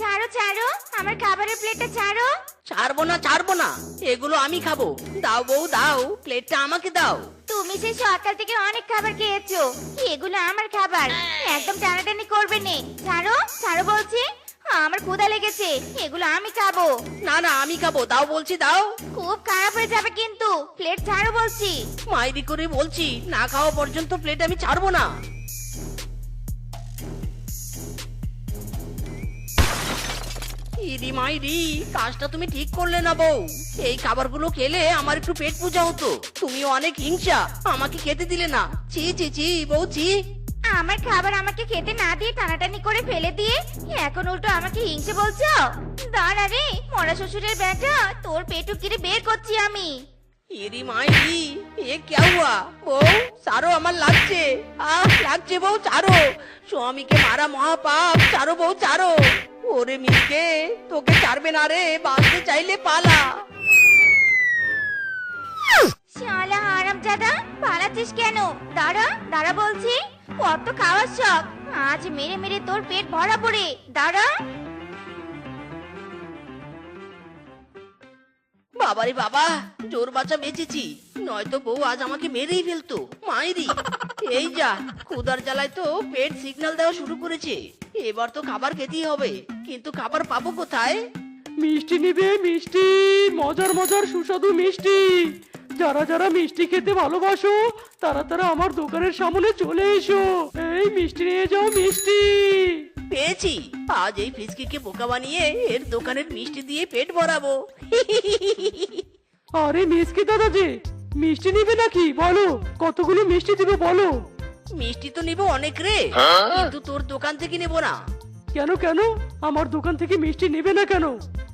ছাড়ো ছাড়ো আমার খাবারের প্লেটটা ছাড়ো। ছাড়বো না ছাড়বো না এগুলো আমি খাব। দাও বউ দাও প্লেটটা আমাকে দাও। তুমি সেই সকাল থেকে অনেক খাবার খেয়েছো এগুলো আমার খাবার। একদম টানাটানি করবে নে। ছাড়ো ছাড়ো বলছি আমার ক্ষুধা লেগেছে এগুলো আমি খাব। না না আমি খাব দাও বলছি দাও। খুব খারাপ হয়ে যাবে কিন্তু প্লেট ছাড়ো বলছি। মাইরি করে বলছি না খাওয়া পর্যন্ত প্লেট আমি ছাড়বো না। ইরি মাইরি কাজটা তুমি ঠিক করলে না বউ। এই খাবারগুলো খেলে আমার একটু পেট পূজা হতো। তুমি অনেক হিংসা আমাকে খেতে দিলে না। ছি ছি ছি বউ ছি। আমার খাবার আমাকে খেতে না দিয়ে টানাটানি করে ফেলে দিয়ে এখন উল্টো আমাকে হিংসে বলছো? দাঁড়া রে মরা শ্বশুরের ব্যাটা তোর পেটু কিরে বের করছি আমি। এরি মাইরি এ কে হুয়া বউ সারো আমার লাগছে। আহ লাগছে বউ চারো স্বামীকে মারা মহাপাপ চারো বউ চারো ওরে মিসকে তোকে ছাড়বে না রে বাঁচতে চাইলে পালা। শালা পালাচ্ছিস কেন? দাঁড়া দাঁড়া বলছি কত খাওয়ার শখ। আজ মেরে মেরে তোর পেট ভরা পড়ে দাঁড়া। বাবারে বাবা জোর বাচ্চা বেঁচেছি নয়তো বউ আজ আমাকে মেরেই ফেলতো মাইরি। এই যা ক্ষুদার জ্বালায় তো পেট সিগন্যাল দেওয়া শুরু করেছে। এবার তো খাবার খেতেই হবে কিন্তু খাবার পাবো কোথায়? মিষ্টি নিবে মিষ্টি মজার মজার সুস্বাদু মিষ্টি। যারা যারা মিষ্টি খেতে ভালোবাসো তারা তারা আমার দোকানের সামনে চলে এসো। এই মিষ্টি নিয়ে যাও মিষ্টি। পেয়েছি আজ এই ফিসকিকে বোকা বানিয়ে এর দোকানের মিষ্টি দিয়ে পেট ভরাবো। আরে মিসকে দাদা যে মিষ্টি নিবে নাকি? বলো কতগুলো মিষ্টি দিবে বলো। মিষ্টি তো নিবো অনেক রে কিন্তু তোর দোকান থেকে নেব না। কেন কেন? আমার দোকান থেকে মিষ্টি নেবে না কেন?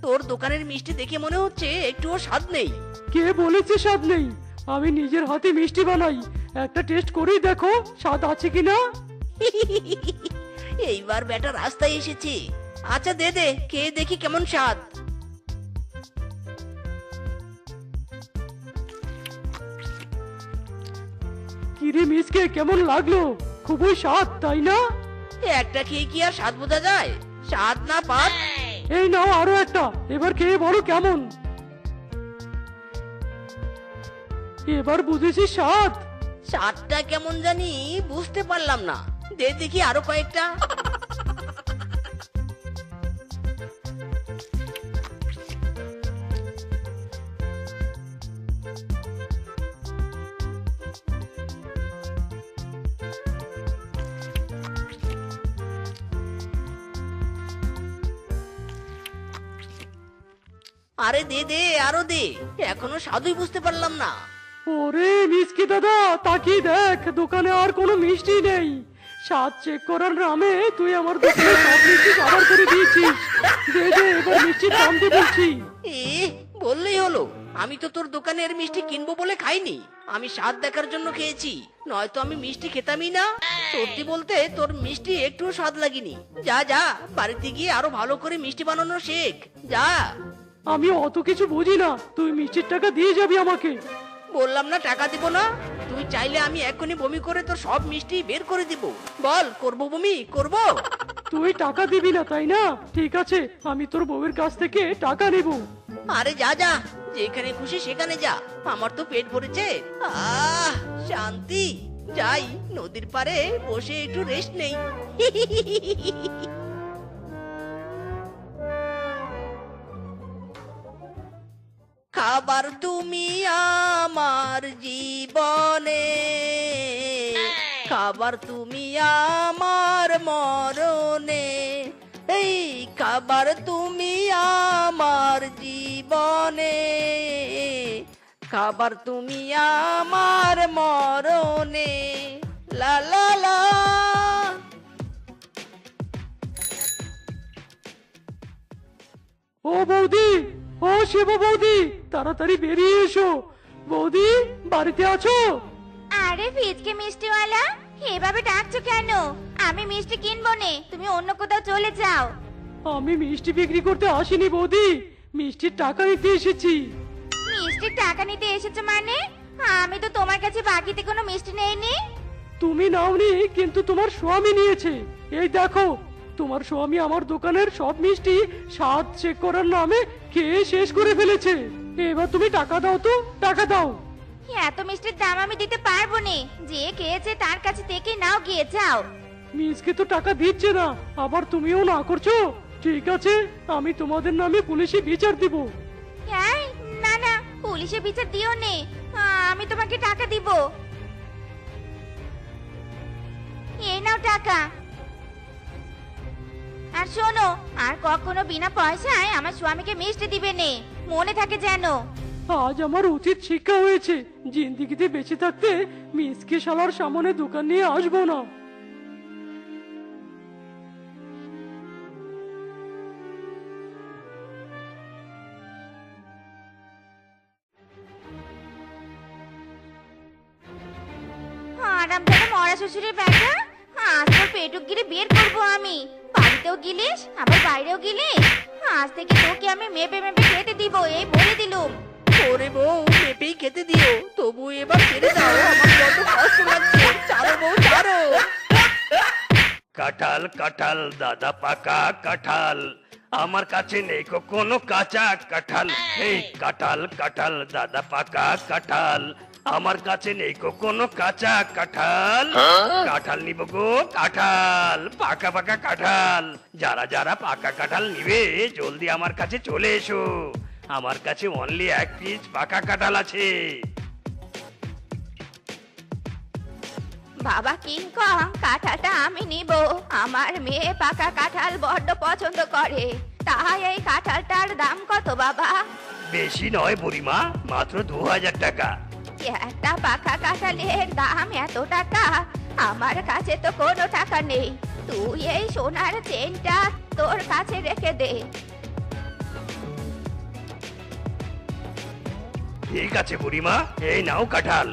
তোর দোকানের মিষ্টি দেখে মনে হচ্ছে একটুও স্বাদ নেই। কে বলেছে স্বাদ নেই? আমি নিজের হাতে মিষ্টি বানাই। একটা টেস্ট করেই দেখো স্বাদ আছে কিনা। এইবার বেটা রাস্তায় এসেছে। আচ্ছা দে দে কে দেখি কেমন স্বাদ। কিরে মিসকে কেমন লাগল? খুবই স্বাদ তাই না? একটা খেয়ে কি আর স্বাদ বোঝা যায়? স্বাদ না পাত এই নাও আরও একটা এবার খেয়ে বলো কেমন? এবার বুঝেছি স্বাদ। স্বাদটা কেমন জানি বুঝতে পারলাম না। দে দেখি আরও কয়েকটা। আরে দে দে আরও দে। এখনও স্বাদই বুঝতে পারলাম না। ওরে মিসকে দাদা তাকিয়ে দেখ দোকানে আর কোনো মিষ্টি নেই। স্বাদ চেক করার নামে তুই আমার দোকানে সব মিষ্টি কভার করে দিয়েছিস। দে দে এবার মিষ্টির দাম দিয়ে বলছি। এ বললেই হলো। আমি তো তোর দোকানের মিষ্টি কিনবো বলে খাইনি। আমি স্বাদ দেখার জন্য খেয়েছি। নয়তো আমি মিষ্টি খেতামই না। সত্যি বলতে তোর মিষ্টি একটু স্বাদ লাগেনি। যা যা বাড়িতে গিয়ে আরও ভালো করে মিষ্টি বানানো শেখ। যা। আমি অত কিছু বুঝি না। তুই মিষ্টির টাকা দিয়ে যাবি আমাকে। বললাম না টাকা দিব না। তুই চাইলে আমি এক্ষুনি বমি করে তোর সব মিষ্টি বের করে দিব। বল করব বমি? করব? তুই টাকা দিবি না তাই না? ঠিক আছে আমি তোর বউয়ের কাছ থেকে টাকা নেব। আরে যা যা যেখানে খুশি সেখানে যা। আমার তো পেট ভরেছে। আহ শান্তি। যাই নদীর পাড়ে বসে একটু রেস্ট নেই। খাবার তুমি আমার জীবনে। খাবার তুমি আমার মরণে। এই খাবার তুমি আমার জীবনে। খাবার তুমি আমার মরণে। লা লা লা। ও বৌদি ও শিব বৌদি তাড়াতাড়ি বেরিয়ে এসো। বৌদি বাড়িতে আছো? আরে ফিজকে মিষ্টিওয়ালা এভাবে ডাকছো কেন? আমি মিষ্টি কিনবো নে তুমি অন্য কোথাও চলে যাও। আমি মিষ্টি বিক্রি করতে আসিনি বৌদি মিষ্টির টাকা নিতে এসেছি। মিষ্টির টাকা নিতে এসেছ মানে? আমি তো তোমার কাছে বাকিতে কোনো মিষ্টি নেইনি। তুমি নাওনি কিন্তু তোমার স্বামী নিয়েছে। এই দেখো তোমার স্বামী আমার দোকানের সব মিষ্টি স্বাদ চেক করার নামে খেয়ে শেষ করে ফেলেছে। এবার তুমি টাকা দাও তো টাকা দাও। এত মিষ্টির দাম আমি দিতে পারব নে যে খেয়েছে তার কাছে থেকে নাও গিয়ে যাও। মিসকে তো টাকা দিচ্ছে না আবার তুমিও না করছ? ঠিক আছে আমি তোমাদের নামে পুলিশে বিচার দিব। এই, না না পুলিশে বিচার দিও নে। আমি তোমাকে টাকা দিব। এই নাও টাকা। আর শোনো আর কখনো বিনা পয়সায় আমার স্বামীকে মিষ্টি দিবে নে। মনে থাকে যেন। আজ আমার উচিত শিক্ষা হয়েছে জিন্দিগিতে বেঁচে থাকতে মিসকে শালার সামনে দোকান নিয়ে আসব না। আরাম যেন মরা শ্বশুরের পেটুক গিরে বের করব আমি। বাড়িতেও গিলিস আবার বাইরেও গিলিস। আজ থেকে তোকে আমি মেপে মেপে খেতে দিব এই বলে দিলুম। ওরে বউ মেপেই খেতে দিও। তবু এবার ছেড়ে দাও আমার কত কষ্ট লাগছে। ছাড়ো বউ ছাড়ো কাঁঠাল কাঁঠাল দাদা পাকা কাঁঠাল। আমার কাছে নেই কোনো কাঁচা কাঁঠাল। এই কাঁঠাল কাঁঠাল দাদা পাকা কাঁঠাল। আমার কাছে নেই কো কোনো কাঁচা কাঁঠাল। কাঁঠাল নিব গো কাঁঠাল পাকা পাকা কাঁঠাল। যারা যারা পাকা কাঁঠাল নিবে জলদি আমার কাছে চলে এসো। আমার কাছে অনলি এক পিস পাকা কাঁঠাল আছে। বাবা কিংকং কাঁঠালটা আমি নিব। আমার মেয়ে পাকা কাঁঠাল বড্ড পছন্দ করে। তাই এই কাঁঠালটার দাম কত বাবা? বেশি নয় বুড়িমা মাত্র দু হাজার টাকা। একটা কাঁঠালের দাম এত টাকা আমার কাছে তো কোনো টাকা নেই। তুই এই সোনার চেনটা তোর কাছে রেখে দে। ঠিক আছে বুড়িমা এই নাও কাঁঠাল।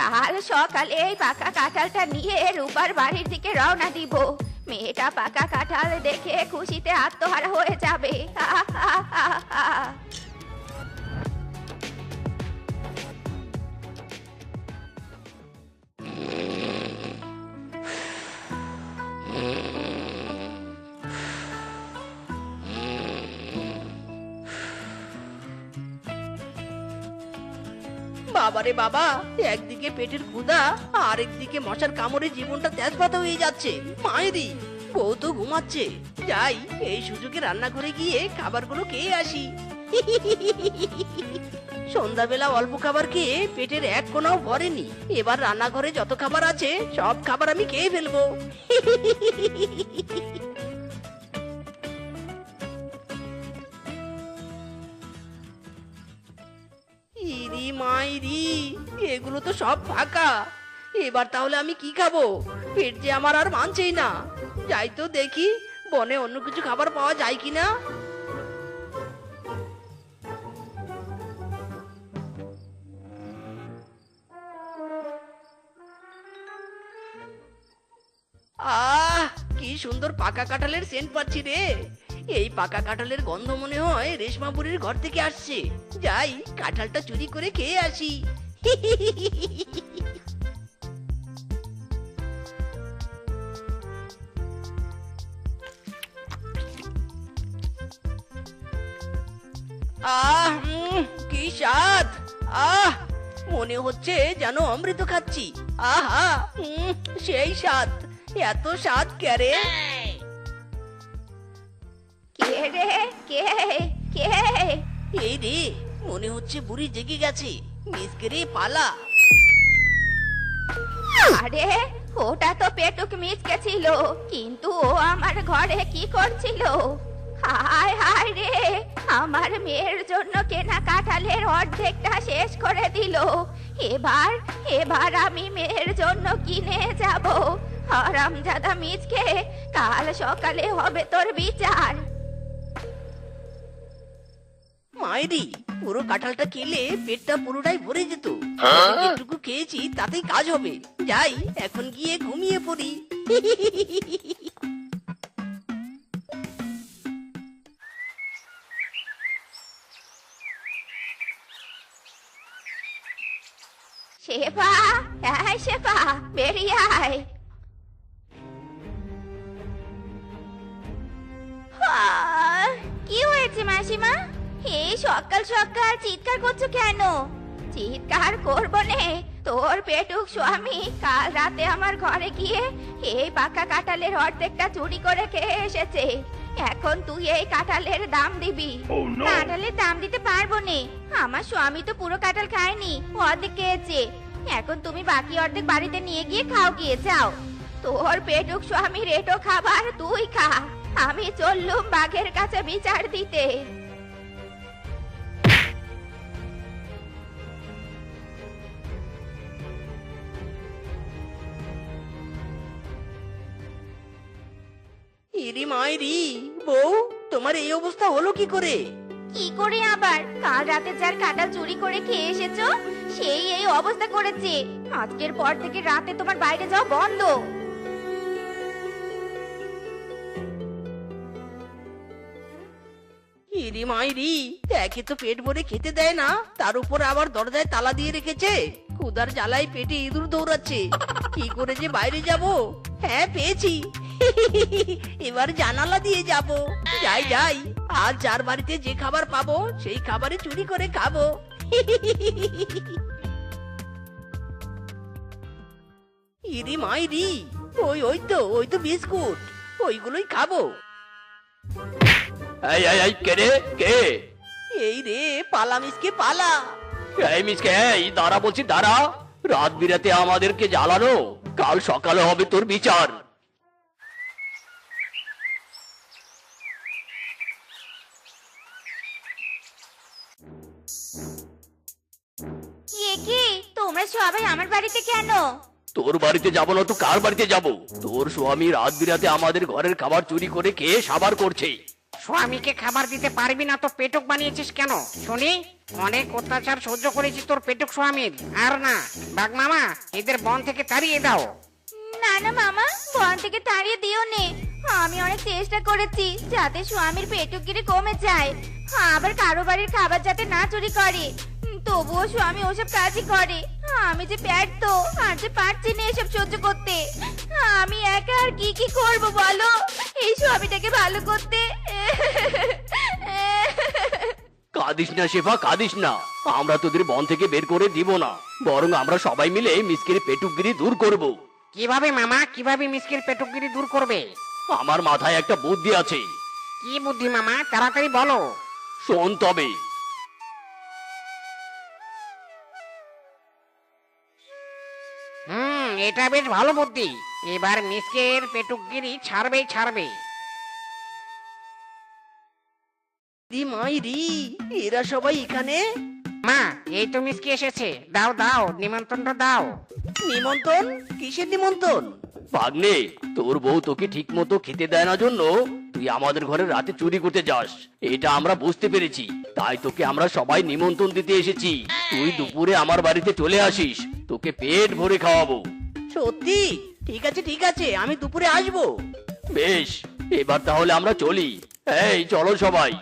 কাল সকালে এই পাকা কাঁঠালটা নিয়ে রূপার বাড়ির দিকে রওনা দিব। মেয়েটা পাকা কাঁঠাল দেখে খুশিতে আত্মহারা হয়ে যাবে। বাবারে বাবা, একদিকে পেটের ক্ষুধা আর একদিকে মশার কামড়ে জীবনটা তেজপাতা হয়ে যাচ্ছে। মায়েরি, বউ তো ঘুমাচ্ছে। যাই, এই সুযোগে রান্নাঘরে গিয়ে খাবারগুলো খেয়ে আসি। সন্ধ্যাবেলা অল্প খাবার খেয়ে পেটের এক কোনাও ভরেনি। এবার রান্নাঘরে যত খাবার আছে, সব খাবার আমি খেয়ে ফেলব। মাইরি, এগুলো তো সব ফাঁকা। এবার তাহলে আমি কি খাব? পেট যে আমার আর মানছেই না। যাই তো দেখি, বনে অন্য কিছু খাবার পাওয়া যায় কিনা? আহ, কি সুন্দর পাকা কাঁঠালের সেন্ট পাচ্ছি রে। এই পাকা কাঁঠালের গন্ধ মনে হয় রেশমা বুড়ির ঘর থেকে আসছে। যাই, কাঁঠালটা চুরি করে খেয়ে আসি। আহ কি স্বাদ। আহ, মনে হচ্ছে যেন অমৃত খাচ্ছি। আহা সেই স্বাদ। এত স্বাদ ক্যারে রে কে কে? এই রে মনে হচ্ছে বুড়ি জেগে গেছে। মিসকে পালা। আরে ওটা তো পেটুক মিচকে ছিল কিন্তু ও আমার ঘরে কি করছিল? হায় হায় রে আমার মেয়ের জন্য কেনা কাঁঠালের অর্ধেকটা শেষ করে দিল। এবার এবার আমি মেয়ের জন্য কিনে যাব। হারামজাদা মিচকে কাল সকালে হবে তোর বিচার। মায়েরি পুরো কাঁঠালটা খেলে পেটটা পুরোটাই ভরে যেত। যেটুকু খেয়েছি তাতেই কাজ হবে। যাই এখন গিয়ে ঘুমিয়ে পড়ি। শেফা হ্যাঁ শেফা বেরিয়ে আয়। কি হয়েছে মাসিমা? এই সকাল সকাল চিৎকার করছ কেন? চিৎকার করব নে। তোর পেটুক স্বামী কাল রাতে আমার ঘরে গিয়ে এই পাকা কাঁঠালের অর্ধেকটা চুরি করে খেয়ে এসেছে। এখন তুই এই কাঁঠালের দাম দিবি। কাঁঠালের দাম দিতে পারব নে। আমার স্বামী তো পুরো কাঁঠাল খায়নি অর্ধেক খেয়েছে। এখন তুমি বাকি অর্ধেক বাড়িতে নিয়ে গিয়ে খাও গিয়ে যাও। তোর পেটুক স্বামীর রেটো খাবার তুই খা। আমি চললুম বাঘের কাছে বিচার দিতে। ইরি মাইরি বউ তোমার এই অবস্থা হলো কি করে? কি করে আবার? কাল রাতে যার কাঁঠাল চুরি করে খেয়ে এসেছ সেই এই অবস্থা করেছে। আজকের পর থেকে রাতে তোমার বাইরে যাওয়া বন্ধ। ইরি মাইরি একে তো পেট ভরে খেতে দেয় না তার উপর আবার দরজায় তালা দিয়ে রেখেছে। ক্ষুদার জ্বালায় পেটে ইঁদুর দৌড়াচ্ছে। কি করে যে বাইরে যাব? হ্যাঁ পেয়েছি। এবার জানালা দিয়ে যাব। যাই যাই আর যার বাড়িতে যে খাবার পাবো সেই খাবারে চুরি করে খাব। ইরি মাইরি ওই ওই তো ওই তো বিস্কুট ওইগুলোই খাব। এই এই এই কে রে? কে? এই রে পালা মিসকে পালা। এই মিসকে এই দাঁড়া বলছি দাঁড়া। রাত বিরাতে আমাদেরকে জ্বালানো কাল সকালে হবে তোর বিচার। এ কি? তোমরা সবাই আমার বাড়িতে কেন? তোর বাড়িতে যাব না তো কার বাড়িতে যাব? তোর স্বামী রাত বিরাতে আমাদের ঘরের খাবার চুরি করে খেয়ে সাবার করছে। স্বামীকে খাবার দিতে পারবি না তো পেটুক বানিয়েছিস কেন? শুনি অনেক অত্যাচার সহ্য করেছি তোর পেটুক স্বামীর। আর না বাঘ মামা এদের বন থেকে তাড়িয়ে দাও। না না মামা বন থেকে তাড়িয়ে দিও নে। আমি অনেক চেষ্টা করেছি যাতে স্বামীর পেটুকিরি কমে যায়। আবার কারও বাড়ির খাবার যাতে না চুরি করে। তবুও স্বামী ওসব কাজই করে। আমি যে ব্যর্থ আর যে পারছি না এসব সহ্য করতে। আমি একা আর কি কি করব বলো? এই স্বামীটাকে ভালো করতে। কাঁদিস না শেফা কাঁদিস না। আমরা তোদের বন থেকে বের করে দিব না। বরং আমরা সবাই মিলে মিসকির পেটুকগিরি দূর করব। কীভাবে মামা? কীভাবে মিসকির পেটুকগিরি দূর করবে? আমার মাথায় একটা বুদ্ধি আছে। কি বুদ্ধি মামা? তাড়াতাড়ি বলো। শোন তবে এটা বেশ ভালো বুদ্ধি। এবার মিসকের পেটুকগিরি ছাড়বেই ছাড়বে। দি মাইরি এরা সবাই এখানে? মা এই তো মিসকে এসেছে। দাও দাও নিমন্ত্রণটা দাও। নিমন্ত্রণ? কিসের নিমন্ত্রণ? ভাগ্নে তোর বউ তোকে ঠিক মতো খেতে দেয় না জন্য তুই আমাদের ঘরে রাতে চুরি করতে যাস। এটা আমরা বুঝতে পেরেছি। তাই তোকে আমরা সবাই নিমন্ত্রণ দিতে এসেছি। তুই দুপুরে আমার বাড়িতে চলে আসিস। তোকে পেট ভরে খাওয়াবো। সত্যি? ঠিক আছে ঠিক আছে আমি দুপুরে আসব। বেশ এবার তাহলে আমরা চলি। এই চলো সবাই।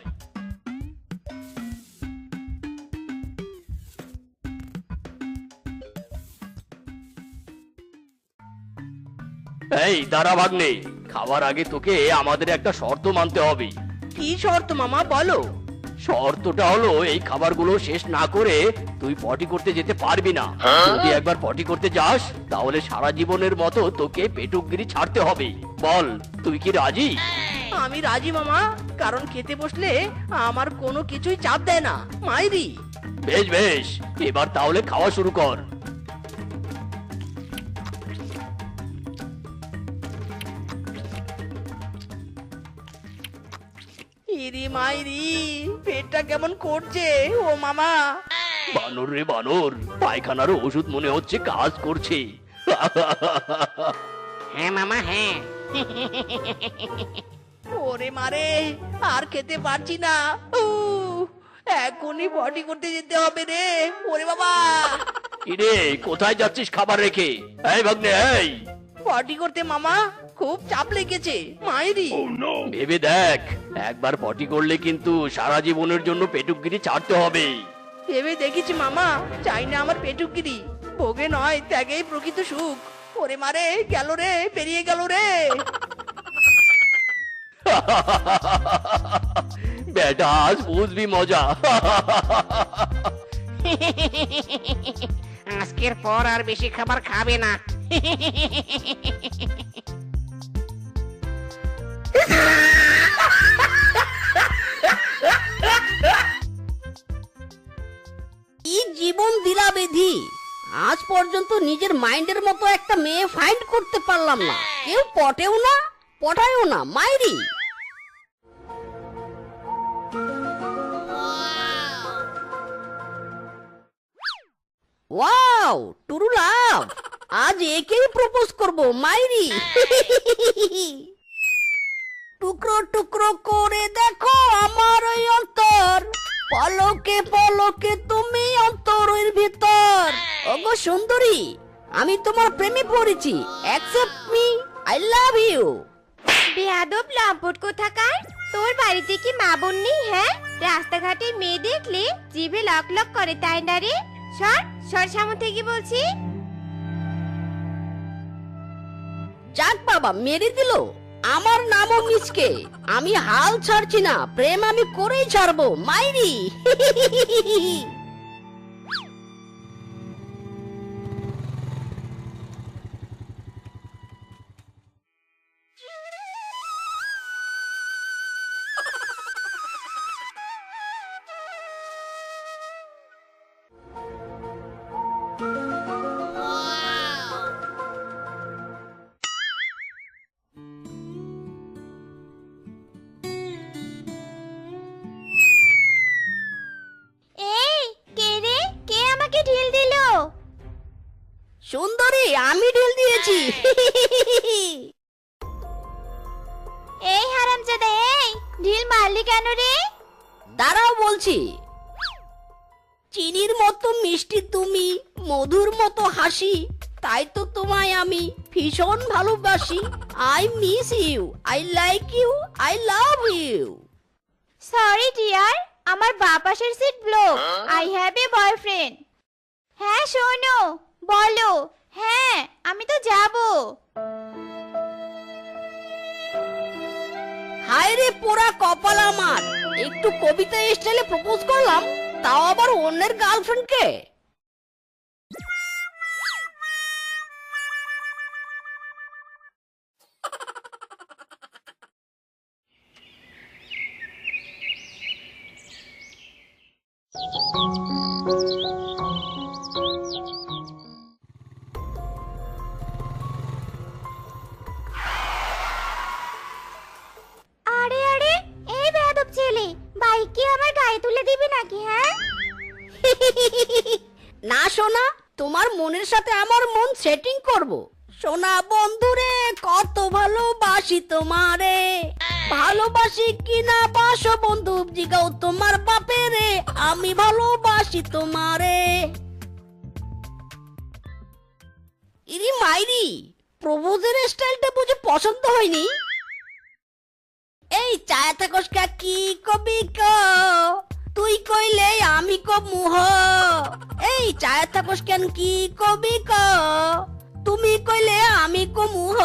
এই দাঁড়া ভাগ্নে খাওয়ার আগে তোকে আমাদের একটা শর্ত মানতে হবে। কি শর্ত মামা বলো। শর্তটা হলো এই খাবারগুলো শেষ না করে তুই পটি করতে যেতে পারবি না। যদি একবার পটি করতে যাস তাহলে সারা জীবনের মতো তোকে পেটুকগিরি ছাড়তে হবে। বল তুই কি রাজি? আমি রাজি মামা কারণ খেতে বসলে আমার কোনো কিছুই চাপ দেয় না। মাইরি। বেশ বেশ এবার তাহলে খাওয়া শুরু কর। ইরি মাইরি পেটটা কেমন করছে? ও মামা। বানর রে বানর পায়খানার ওষুধ মনে হচ্ছে কাজ করছে। হ্যাঁ মামা হ্যাঁ। ওরে মারে আর খেতে পারছি না। এখনই বডি করতে যেতে হবে রে। ওরে বাবা। কিরে কোথায় যাচ্ছিস খাবার রেখে? এই ভাগ্নে এই। পটি করতে মামা খুব চাপ লেগেছে। মাইরি। ভেবে দেখ একবার পটি করলে কিন্তু সারা জীবনের জন্য পেটুকগিরি ছাড়তে হবে। ভেবে দেখেছি মামা চাই না আমার পেটুকিরি ভোগে নয় ত্যাগেই প্রকৃত সুখ। ওরে মারে গেল রে বেরিয়ে গেল রে। বেটা আজ বুঝবি মজা। আজকের পর আর বেশি খাবার খাবে না। জীবন দিলা বেধি আজ পর্যন্ত নিজের মাইন্ডের মতো একটা মেয়ে ফাইন্ড করতে পারলাম না। কেউ পটেও না, পটায়ও না, মাইরি। Wow, true love. আজ একেই প্রপোজ করব, মাইরি। টুকরো টুকরো করে দেখো আমার ওই অন্তর। পলকে পলকে তুমি অন্তরের ভিতর। ওগো সুন্দরী, আমি তোমার প্রেমে পড়েছি। Accept me I love you বেয়াদব লম্পট কোথাকার? তোর বাড়িতে কি মা বোন নেই হ্যাঁ? রাস্তাঘাটে মেয়ে দেখলে জিভে লক লক করে, তাই না রে? সর সর সামনে থেকে বলছি। যাক বাবা, মেরে দিল। আমার নামও মিসকে। আমি হাল ছাড়ছি না, প্রেম আমি করেই ছাড়বো, মাইরি। ভীষণ ভালোবাসি I miss you I like you I love you sorry dear আমার বাঁ পাশের seat block I have a boyfriend হ্যাঁ শোনো বলো হ্যাঁ আমি তো যাব। হায় রে পোড়া কপাল আমার একটু কবিতা স্টাইলে প্রপোজ করলাম তাও আবার অন্যের গার্লফ্রেন্ডকে করব সোনা বন্ধুরে, কত ভালোবাসি তোমারে। ভালোবাসি কিনা বাসো বন্ধু, জিগাও তোমার বাপেরে। আমি ভালোবাসি তোমারে। ইরি মাইরি প্রবোজের স্টাইলটা বুঝে পছন্দ হয়নি? এই চায়া থাকস কা কি কবি ক? তুই কইলে আমি কব মুহ এই চায়া থাকস কেন কি কবি ক? তুমি কইলে আমি কব মুহ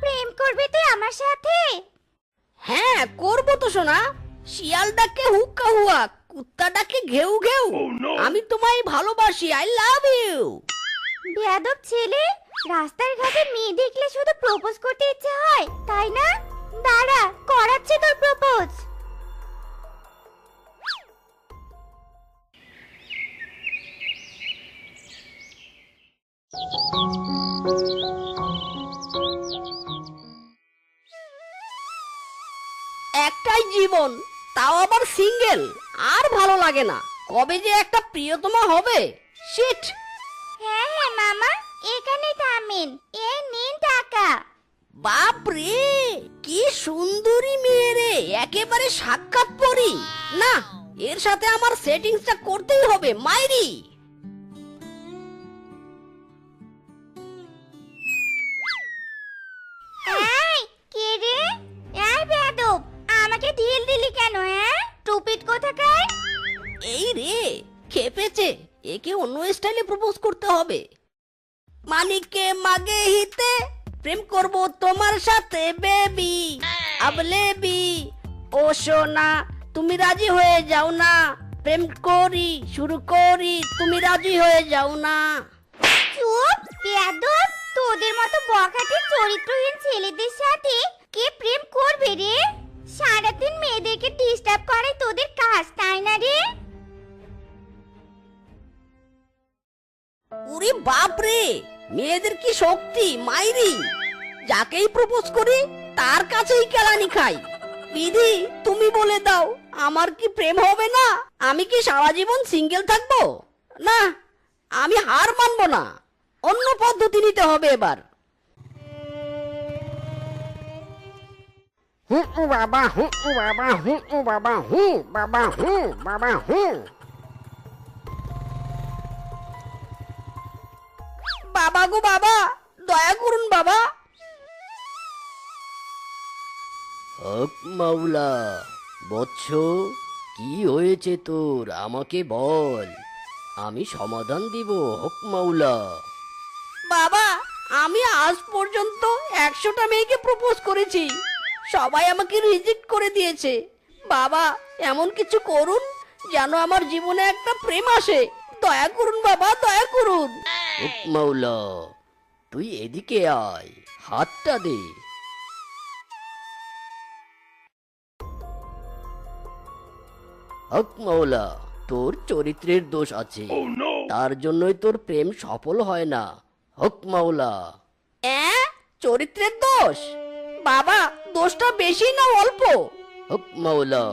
প্রেম করবে তুই আমার সাথে? হ্যাঁ করব তো শোনা শিয়াল ডাকে হুক্কা হুয়া কুত্তা ডাকে ঘেউ ঘেউ। আমি তোমায় ভালোবাসি আই লাভ ইউ বেয়াদব ছেলে রাস্তার ঘাটে মেয়ে দেখলে শুধু প্রপোজ করতে ইচ্ছে হয় তাই না? দাঁড়া করাচ্ছে তোর প্রপোজ। একটাই জীবন তাও আবার সিঙ্গেল আর ভালো লাগে না। কবে যে একটা প্রিয়তমা হবে শিট হ্যাঁ হ্যাঁ মামা এখানে থামেন। এই নিন টাকা। বাপ রে কি সুন্দরী মেয়ে রে একেবারে সাক্ষাৎ পরি। না এর সাথে আমার সেটিংসটা করতেই হবে মাইরি। ঢিল দিলি কেন হ্যাঁ? টুপিট কোথাকার? এই রে খেপেছে। একে অন্য স্টাইলে প্রপোজ করতে হবে। মানিককে মাগে হিতে প্রেম করব তোমার সাথে বেবি আবলেবি ও সোনা তুমি রাজি হয়ে যাও না। প্রেম করি শুরু করি তুমি রাজি হয়ে যাও না। চুপ বেয়াদব তোদের মতো বখাটে চরিত্রহীন ছেলেদের সাথে মেয়েদের কি শক্তি, মাইরি? যাকেই প্রপোজ করি, তার কাছেই কেলানি খাই। বিধি, তুমি বলে দাও, আমার কি প্রেম হবে না? আমি কি সারা জীবন সিঙ্গেল থাকব? না, আমি হার মানব না। অন্য পদ্ধতি নিতে হবে এবার। হু বাবা হু বাবা, হু উ বাবা, হু বাবা হু বাবা, হু। বাবা গো বাবা দয়া করুন বাবা। হক মাওলা বৎস কি হয়েছে তোর? আমাকে বল। আমি সমাধান দিব হক মাওলা। বাবা আমি আজ পর্যন্ত একশোটা মেয়েকে প্রপোজ করেছি। সবাই আমাকে রিজেক্ট করে দিয়েছে। বাবা এমন কিছু করুন যেন আমার জীবনে একটা প্রেম আসে। দয়া করুন বাবা দয়া করুন। হক তুই এদিকে আয় হাতটা দে। হক মাওলা তোর চরিত্রের দোষ আছে। তার জন্যই তোর প্রেম সফল হয় না। হক মাওলা চরিত্রের দোষ? বাবা দোষটা বেশি না অল্প? হক মাওলা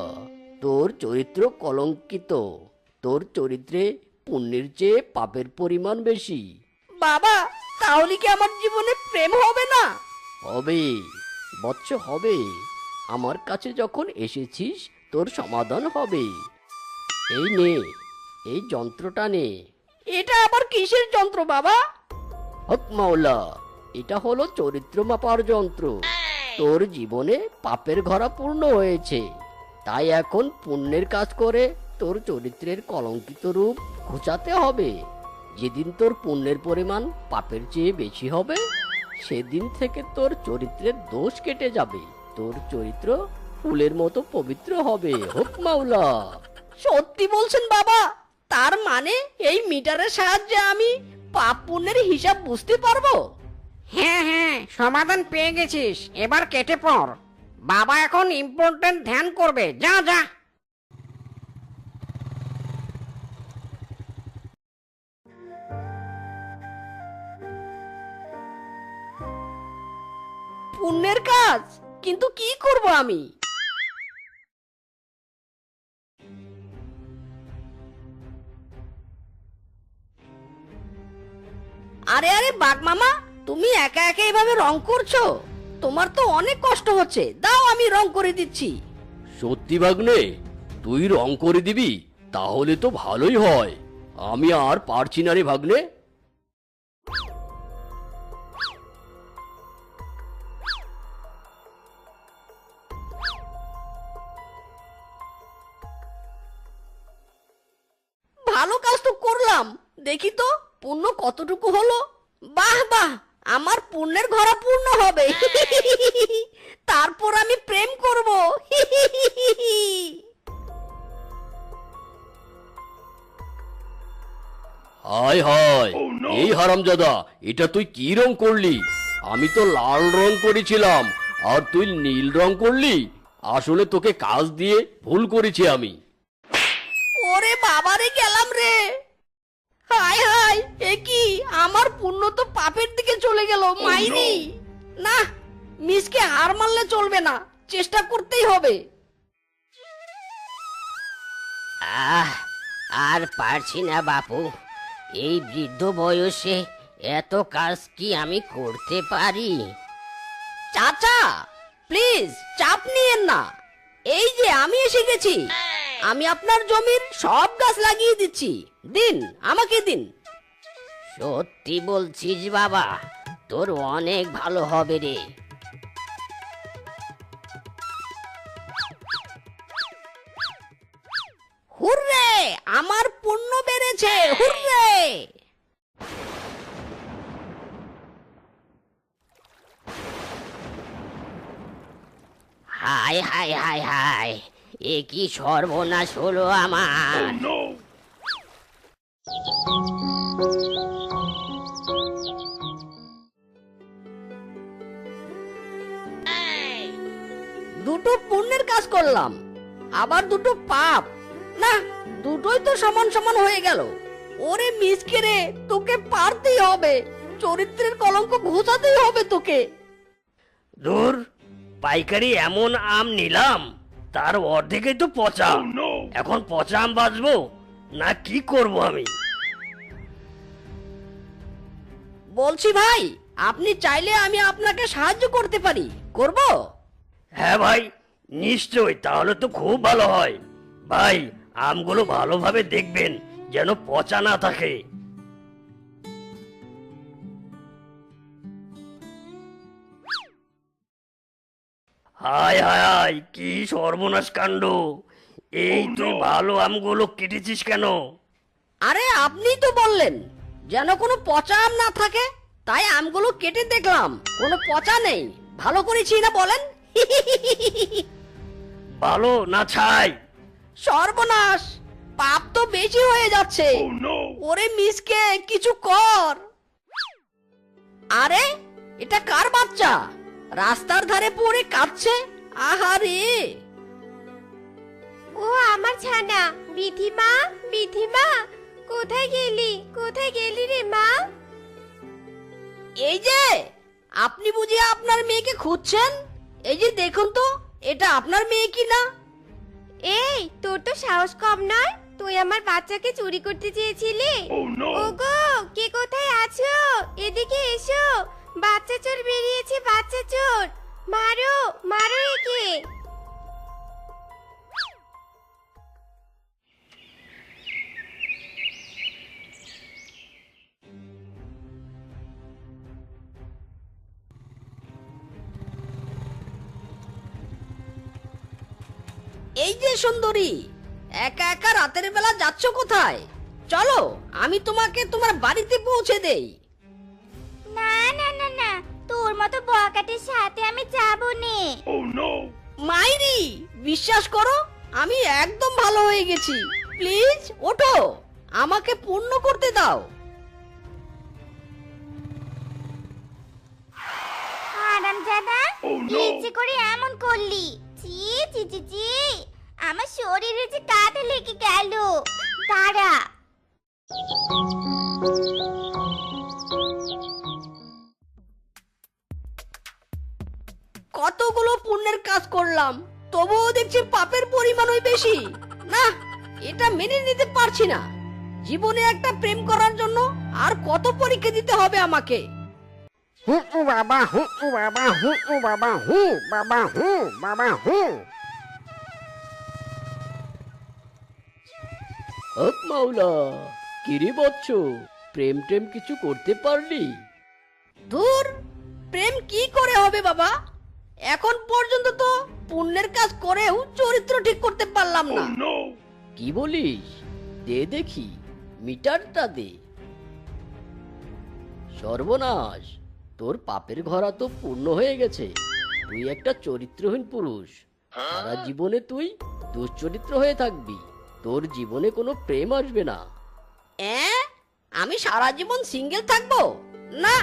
তোর চরিত্র কলঙ্কিত। তোর চরিত্রে পুণ্যের চেয়ে পাপের পরিমাণ বেশি। বাবা তাহলে কি আমার জীবনে প্রেম হবে না? হবে বৎস হবে। আমার কাছে যখন এসেছিস তোর সমাধান হবে। এই নে এই যন্ত্রটা নে। এটা আবার কিসের যন্ত্র বাবা? হক মাওলা এটা হলো চরিত্র মাপার যন্ত্র। তোর জীবনে পাপের ঘরা পূর্ণ হয়েছে। তাই এখন পুণ্যের কাজ করে তোর চরিত্রের কলঙ্কিত রূপ ঘুচাতে হবে। যেদিন তোর পুণ্যের পরিমাণ পাপের চেয়ে বেশি হবে সেদিন থেকে তোর চরিত্রের দোষ কেটে যাবে। তোর চরিত্র ফুলের মতো পবিত্র হবে। হোক মাওলা। সত্যি বলছেন বাবা তার মানে এই মিটারের সাহায্যে আমি পাপ পুণ্যের হিসাব বুঝতে পারব? হ্যাঁ হ্যাঁ সমাধান পেয়ে গেছিস। এবার কেটে পড়। বাবা এখন ইম্পর্টেন্ট ধ্যান করবে। যা যা। পুণ্যের কাজ? কিন্তু কি করব আমি? আরে আরে, বাঘ মামা, তুমি একা একা এভাবে রং করছ? তোমার তো অনেক কষ্ট হচ্ছে। দাও, আমি রং করে দিচ্ছি। সত্যি, ভাগ্নে? তুই রং করে দিবি, তাহলে তো ভালোই হয়। আমি আর পারছি না রে, ভাগ্নে। ভালো কাজ তো করলাম। দেখি তো পুণ্য কতটুকু হলো? বাহ বাহ আমার পুণ্যের ঘরা পূর্ণ হবে। তারপর আমি প্রেম করব। হায় হায় এই হারামজাদা এটা তুই কি রং করলি? আমি তো লাল রং করেছিলাম আর তুই নীল রং করলি? আসলে তোকে কাজ দিয়ে ভুল করেছি আমি। ওরে বাবারে গেলাম রে। হায় হায় এ কি? আমার পুণ্য তো পাপের দিকে চলে গেল মাইরি। না মিসকে হার মারলে চলবে না চেষ্টা করতেই হবে। আহ আর পারছি না বাপু। এই বৃদ্ধ বয়সে এত কাজ কি আমি করতে পারি? চাচা প্লিজ চাপ নিয়েন না। এই যে আমি এসে গেছি। আমি আপনার জমির সব গাছ লাগিয়ে দিচ্ছি। দিন, আমাকে দিন। সত্যি বলছিস বাবা, তোর অনেক ভালো হবে রে। হুররে, আমার পুণ্য বেড়েছে, হুররে। হায় হায় হায় হায়। এ কি সর্বনাশ হলো আমার? দুটো পুণ্যের কাজ করলাম আবার দুটো পাপ। না দুটোই তো সমান সমান হয়ে গেল। ওরে মিসকে রে তোকে পারতেই হবে। চরিত্রের কলঙ্ক ঘোচাতেই হবে তোকে। দূর পাইকারি এমন আম নিলাম। তার অর্ধেকই তো পচা। এখন পচা আম বাঁচবো? না কি করব আমি? বলছি ভাই আপনি চাইলে আমি আপনাকে সাহায্য করতে পারি। করব? হ্যাঁ ভাই নিশ্চয় তাহলে তো খুব ভালো হয়। ভাই আমগুলো ভালোভাবে দেখবেন যেন পচা না থাকে। হায় হায় হায় কি সর্বনাশ কাণ্ড। এই তুই ভালো আমগুলো কেটেছিস কেন? আরে আপনিই তো বললেন যেন কোনো পচা আম না থাকে তাই আমগুলো কেটে দেখলাম। কোনো পচা নেই ভালো করেছি না বলেন? ভালো না ছাই? সর্বনাশ পাপ তো বেশি হয়ে যাচ্ছে। ওরে মিসকে কিছু কর। আরে এটা কার বাচ্চা? রাস্তার ধারে পড়ে কাঁদছে আহারে! ও আমার ছানা বিধিমা বিধিমা কোথায় গেলি? কোথায় গেলি রে মা? এই যে আপনি বুঝি আপনার মেয়েকে খুঁজছেন? এই যে দেখুন তো এটা আপনার মেয়ে কি না? এই তোর তো সাহস কম নয়। তুই আমার বাচ্চাকে চুরি করতে চেয়েছিলি? ওগো কে কোথায় আছো? এদিকে এসো। বাচ্চা চোর বেরিয়েছে, বাচ্চা চোর। মারো মারো একে। এই যে সুন্দরী, একা একা রাতের বেলা যাচ্ছ কোথায়? চলো, আমি তোমাকে তোমার বাড়িতে পৌঁছে দেই। তোর মতো বকাটের সাথে আমি যাব নে মাইরি বিশ্বাস করো আমি একদম ভালো হয়ে গেছি। প্লিজ ওঠো। আমাকে পূর্ণ করতে দাও। আরাম জাদা ইচ্ছে করে এমন করলি। চি চি চি চি আমার শরীরে যে কাঁধে লেগে গেল। দাঁড়া। কতগুলো পুণ্যের কাজ করলাম তবুও দেখছি পাপের পরিমাণই বেশি। না এটা মেনে নিতে পারছি না। জীবনে একটা প্রেম করার জন্য আর কত পরীক্ষা দিতে হবে আমাকে? হু উ বাবা হু উ বাবা হু উ বাবা হু বাবা হু বাবা হু। হক মাওলা কিরে বচ্চ প্রেম টেম কিছু করতে পারলি? ধুর প্রেম কি করে হবে বাবা? এখন পর্যন্ত তো পুণ্যের কাজ করেও চরিত্র ঠিক করতে পারলাম না। কি বলিস? দে দেখি মিটারটা দে। সর্বনাশ তোর পাপের ঘরা তো পূর্ণ হয়ে গেছে। তুই একটা চরিত্রহীন পুরুষ। সারা জীবনে তুই দুশ্চরিত্র হয়ে থাকবি। তোর জীবনে কোনো প্রেম আসবে না। আমি সারা জীবন সিঙ্গেল থাকব? না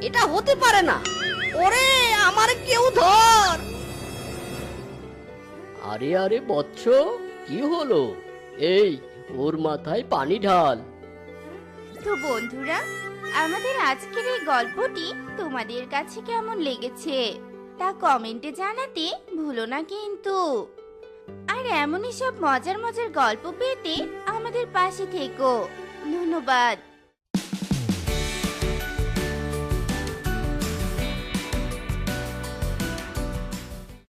এটা হতে পারে না। ওরে আমার কেউ ধর। আরে আরে বৎস কি হলো? এই ওর মাথায় পানি ঢাল। তো বন্ধুরা আমাদের আজকের এই গল্পটি তোমাদের কাছে কেমন লেগেছে তা কমেন্টে জানাতে ভুলো না কিন্তু। আর এমনই সব মজার মজার গল্প পেতে আমাদের পাশে থেকো। ধন্যবাদ।